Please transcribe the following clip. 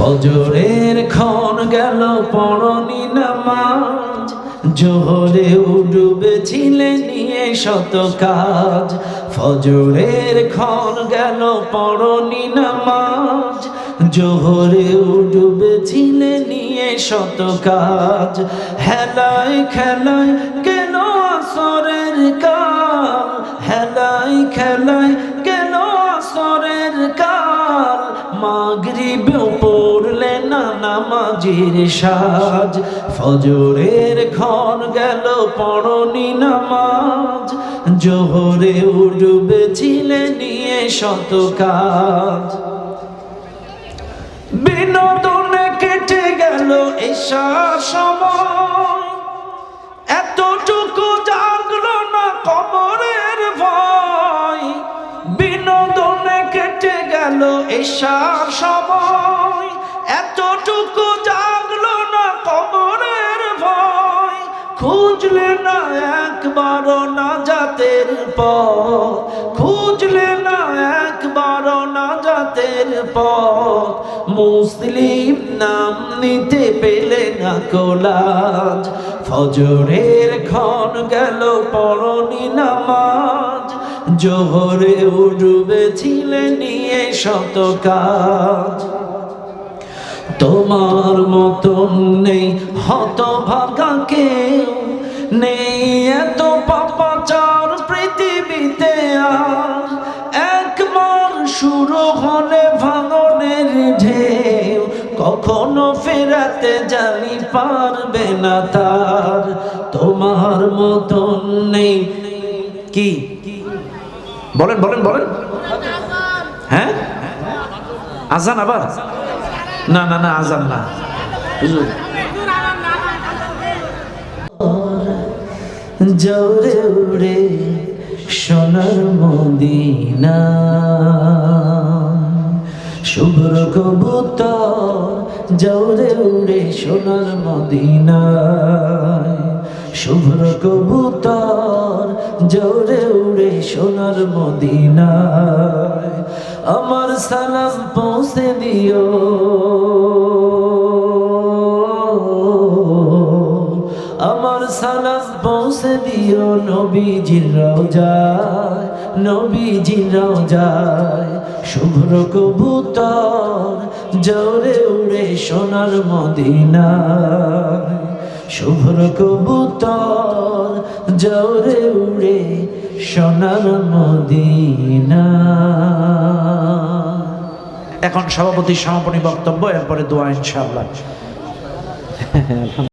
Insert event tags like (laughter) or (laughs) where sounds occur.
ফজরের ক্ষণ গেল পড়নি নামাজ। জোহরে ডুবেছিলে নিয়ে শত কাজ। ফজরের ক্ষণ গেল পড়নি নামাজ। জোহরে ডুবেছিলে নিয়ে শত কাজ। হেলায় খেলায় কেন আসরের কাল? হেলায় খেলায় মাগরিবেও পড়লে না নামাজির সাজ। ফজরের ক্ষণ গেল, পড়নি নামাজ। জোহরে ডুবেছিলে নিয়ে শত কাজ। বিনোদনে কেটে গেল এসা সময়। গেল এসা সময়। এতটুকু জাগলো না কবরের ভয়। খুঁজলে না একবার না জাতের পথ। খুঁজলে না একবার না জাতের পথ। মুসলিম নাম নিতে পেলে না কোলাজ। ফজরের ক্ষণ গেল পরনি নামাজ। জোহরে ডুবেছিলে নিয়ে শত কাজ। তোমার মতন নেই হতভাগা কেউ, নেই এত পাপাচার পৃথিবীতে আর। একবার শুরু হলে ভাঙনের ঢেউ, কখনো ফেরাতে জানি পারবে না তার। তোমার মতন নেই, কি? বলেন বলেন বলেন। হ্যাঁ? আজান আবার? না না না, আজান না। জৌরে উড়ে সোনার মদিনা। শুভ্র কবুতর জৌরে উড়ে সোনার মদিনা শুভ্র কবুতর জৌরে উড়ে সোনার মদিনা আমার সালাম পৌঁছে দিও। আমার সালাম পৌঁছে দিও নবীজির রওজায়। নবীজির রওজায় শুভ্র কবুতর জোরে উড়ে সোনার মদিনায়। শুভ্র কবুতর জোরে উড়ে সোনার মদিনা এখন সভাপতি সমাপনী বক্তব্য এরপরে দোয়া ইনশাআল্লাহ। (laughs)